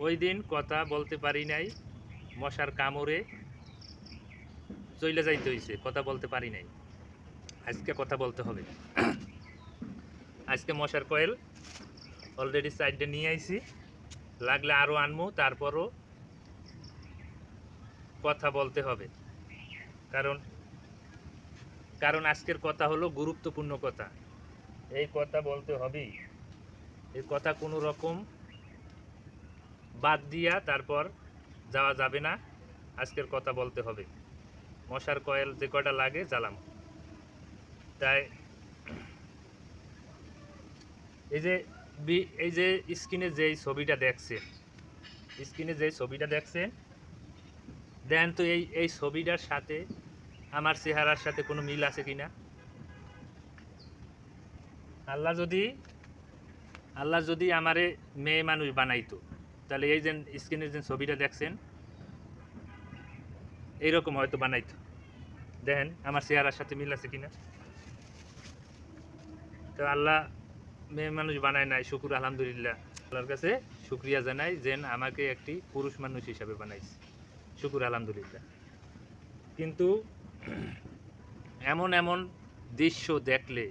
ওই দিন কথা বলতে পারি নাই, মশার কামড়ে চলে যাইতে হয়েছে কথা বলতে পারি নাই। আজকে কথা বলতে হবে। আজকে মশার কয়েল অলরেডি সাইডে নিয়ে আইছি, লাগলে আরও আনব তারপরও কথা বলতে হবে। কারণ কারণ আজকের কথা হলো গুরুত্বপূর্ণ কথা। এই কথা বলতে হবেই। এই কথা কোনো রকম বাদ দিয়া তারপর যাওয়া যাবে না। আজকের কথা বলতে হবে। মশার কয়েল যে কয়টা লাগে জ্বালাম। তাই এই যে এই যে স্ক্রিনে যে ছবিটা দেখছেন স্ক্রিনে যে ছবিটা দেখছেন দেন তো এই এই ছবিটার সাথে আমার চেহারার সাথে কোনো মিল আছে কিনা? আল্লাহ যদি আল্লাহ যদি আমারে মেয়ে মানুষ বানাইতো তাহলে এই যে স্ক্রিনের যে ছবিটা দেখছেন, এইরকম হয়তো বানাইতো। দেখেন, আমার চেহারার সাথে মিল আছে কিনা। তো আল্লাহ মেয়ে মানুষ বানায় নাই, শুকুর, আলহামদুলিল্লাহ। আল্লাহর কাছে শুক্রিয়া জানাই যেন আমাকে একটি পুরুষ মানুষ হিসাবে বানাইছে। শুকুর, আলহামদুলিল্লাহ। কিন্তু এমন এমন দৃশ্য দেখলে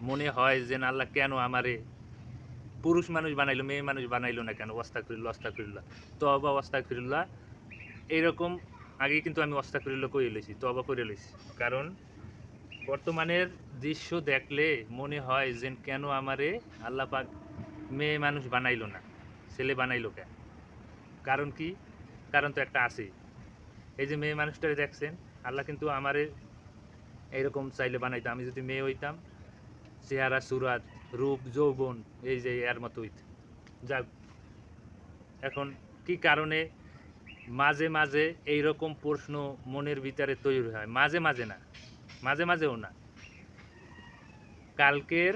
মনে হয় যে আল্লাহ কেন আমারে পুরুষ মানুষ বানাইলো, মেয়ে মানুষ বানাইলো না কেন? অস্তাকুল্লাহ অস্তাকুল্লাহ তবা অস্তাকুল্লাহ এইরকম আগে কিন্তু আমি অস্তাকুল্লাহ করে লইছি তবা করে লইছি। কারণ বর্তমানের দৃশ্য দেখলে মনে হয় যে কেন আমারে আল্লাহ পাক মেয়ে মানুষ বানাইলো না, ছেলে বানাইলো কেন? কারণ কি? কারণ তো একটা আছে। এই যে মেয়ে মানুষটারে দেখছেন, আল্লাহ কিন্তু আমারে এরকম চাইলে বানাইতো। আমি যদি মেয়ে হইতাম, চেহারা, সুরাত রূপ যৌবন, এই যে এর মতো হইত। যাক, এখন কি কারণে মাঝে মাঝে এই রকম প্রশ্ন মনের ভিতরে তৈরি হয়? মাঝে মাঝে না, মাঝে মাঝেও না। কালকের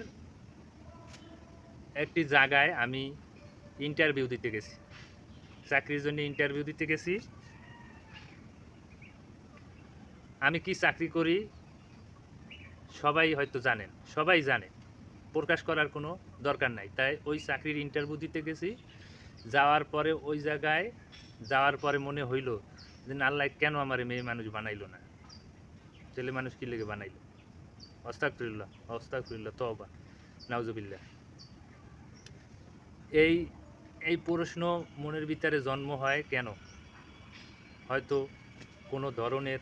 একটি জায়গায় আমি ইন্টারভিউ দিতে গেছি। চাকরির জন্য ইন্টারভিউ দিতে গেছি। আমি কি চাকরি করি? সবাই হয়তো জানেন, সবাই জানে। প্রকাশ করার কোনো দরকার নাই। তাই ওই চাকরির ইন্টারভিউ দিতে গেছি। যাওয়ার পরে ওই জায়গায়, যাওয়ার পরে মনে হইল যে আল্লাহ, কেন আমার মেয়ে মানুষ বানাইলো না? ছেলে মানুষ কি লেগে বানাইলো? অস্তাকুল্লাহ অস্তাকুল্লাহ তবা নাউজুবিল্লাহ। এই এই প্রশ্ন মনের ভিতরে জন্ম হয় কেন? হয়তো কোনো ধরনের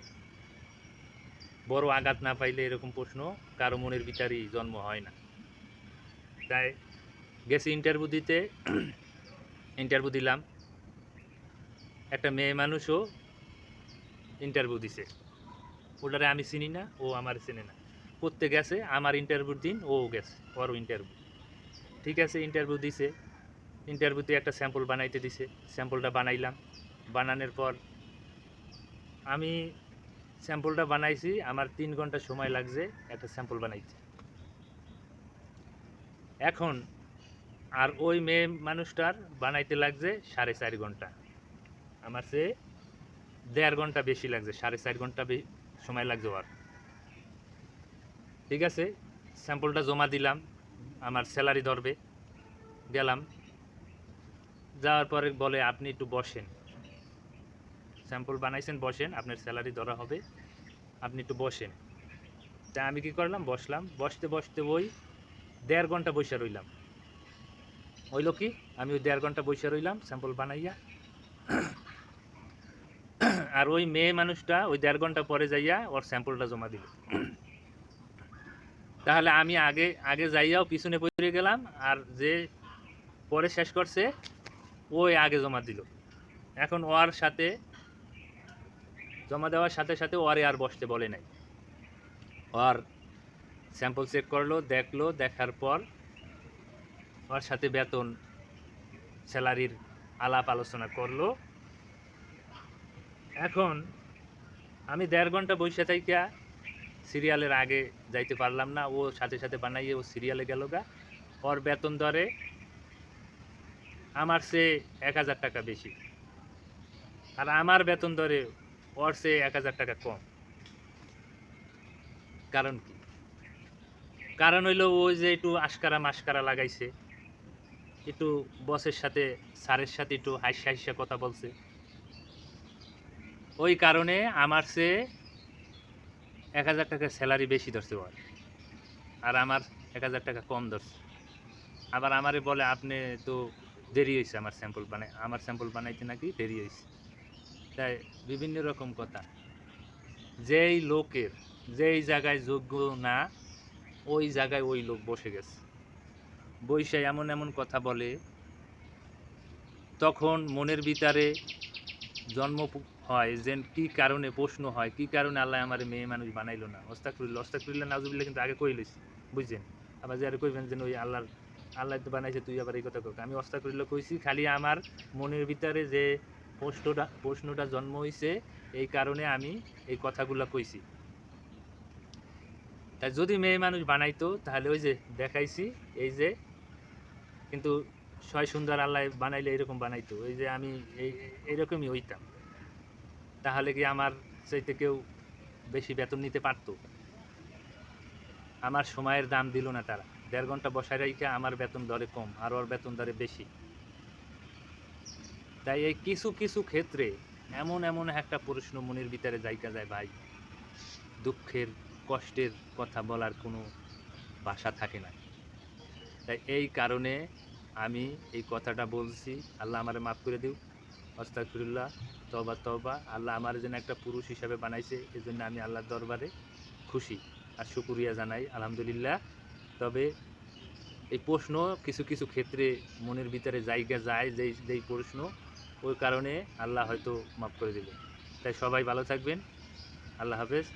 বড় আঘাত না পাইলে এরকম প্রশ্ন কারও মনের ভিতরেই জন্ম হয় না। তাই গেছি ইন্টারভিউ দিতে। ইন্টারভিউ দিলাম। একটা মেয়ে মানুষও ইন্টারভিউ দিছে। ওটারে আমি চিনি না, ও আমার চিনে না। করতে গেছে, আমার ইন্টারভিউর দিন ও গেছে, ওরও ইন্টারভিউ ঠিক আছে ইন্টারভিউ দিছে। ইন্টারভিউতে একটা স্যাম্পল বানাইতে দিছে। স্যাম্পলটা বানাইলাম। বানানোর পর আমি স্যাম্পলটা বানাইছি, আমার তিন ঘণ্টা সময় লাগছে একটা স্যাম্পল বানাইতে। এখন আর ওই মেয়ে মানুষটার বানাইতে লাগছে সাড়ে চার ঘণ্টা। আমার সে দেড় ঘণ্টা বেশি লাগছে, সাড়ে চার ঘণ্টা সময় লাগছে ওর। ঠিক আছে, স্যাম্পলটা জমা দিলাম, আমার স্যালারি ধরবে, গেলাম। যাওয়ার পরে বলে, আপনি একটু বসেন। স্যাম্পল বানাইছেন, বসেন, আপনার স্যালারি ধরা হবে। আপনি একটু বসেন। তা আমি কি করলাম, বসলাম। বসতে বসতে ওই দেড় ঘণ্টা বসে রইলাম। হইল কি? আমি ওই দেড় ঘণ্টা বসে রইলাম স্যাম্পল বানাইয়া। আর ওই মেয়ে মানুষটা ওই দেড় ঘণ্টা পরে যাইয়া ওর স্যাম্পলটা জমা দিল। তাহলে আমি আগে আগে যাইয়াও পিছনে পড়ে গেলাম, আর যে পরে শেষ করছে, ওই আগে জমা দিল। এখন ওর সাথে জমা দেওয়ার সাথে সাথে ওরে আর বসতে বলে নাই। ওর স্যাম্পল চেক করল, দেখল, দেখার পর ওর সাথে বেতন, স্যালারির আলাপ আলোচনা করল। এখন আমি দেড় ঘণ্টা বসে থাইকা সিরিয়ালের আগে যাইতে পারলাম না, ও সাথে সাথে বানাইয়ে ও সিরিয়ালে গেল গা। ওর বেতন দরে আমার সে এক হাজার টাকা বেশি। আর আমার বেতন দরে ওর সে এক হাজার টাকা কম। কারণ কি? কারণ হইল ওই যে একটু আশকারা মাস্কারা লাগাইছে, একটু বসের সাথে, স্যারের সাথে একটু হাসি হাসিয়া কথা বলছে। ওই কারণে আমার সে এক হাজার টাকা স্যালারি বেশি ধরছে ওর, আর আমার এক হাজার টাকা কম ধরছে। আবার আমারে বলে, আপনি তো দেরি হয়েছে আমার স্যাম্পল বানাই আমার স্যাম্পল বানাইতে নাকি দেরি হয়েছে তাই বিভিন্ন রকম কথা। যেই লোকের, যেই জায়গায় যোগ্য না ওই জায়গায় ওই লোক বসে গেছে। বৈশাখ এমন এমন কথা বলে, তখন মনের ভিতরে জন্ম হয় যে কি কারণে প্রশ্ন হয়, কি কারণে আল্লাহ আমার মেয়ে মানুষ বানাইলো না? অস্তাকুল্লা অস্তাকুল্লা নাজুবিল্লা কিন্তু আগে কই লইছি, বুঝছেন? আবার যারা কইবেন যে ওই আল্লাহর আল্লাহ তো বানাইছে, তুই আবার এই কথা কই আমি অস্তাকুল্লা কইছি, খালি আমার মনের ভিতরে যে প্রশ্নটা প্রশ্নটা জন্ম হইছে, এই কারণে আমি এই কথাগুলো কইছি। তাই যদি মেয়ে মানুষ বানাইতো, তাহলে ওই যে দেখাইছি, এই যে, কিন্তু ছয় সুন্দর আল্লাহ বানাইলে এরকম বানাইতো ওই যে আমি এই হইতাম। তাহলে কি আমার চাইতে কেউ বেশি বেতন নিতে পারতো? আমার সময়ের দাম দিল না তারা। দেড় ঘণ্টা বসায় রাইখে আমার বেতন দরে কম, আর ওর বেতন দরে বেশি। তাই এই কিছু কিছু ক্ষেত্রে এমন এমন একটা প্রশ্ন মনের ভিতরে জায়গা যায়, ভাই। দুঃখের কষ্টের কথা বলার কোনো ভাষা থাকে না। তাই এই কারণে আমি এই কথাটা বলছি, আল্লাহ আমারে মাফ করে দিও অস্তাকুল্লাহ তবা তবা আল্লাহ আমার যেন একটা পুরুষ হিসাবে বানাইছে এই জন্য আমি আল্লাহর দরবারে খুশি আর শুকুরিয়া জানাই, আলহামদুলিল্লাহ। তবে এই প্রশ্ন কিছু কিছু ক্ষেত্রে মনের ভিতরে জায়গা যায়, যেই যেই প্রশ্ন, ওই কারণে আল্লাহ হয়তো মাফ করে দিল তাই সবাই ভালো থাকবেন। আল্লাহ হাফেজ।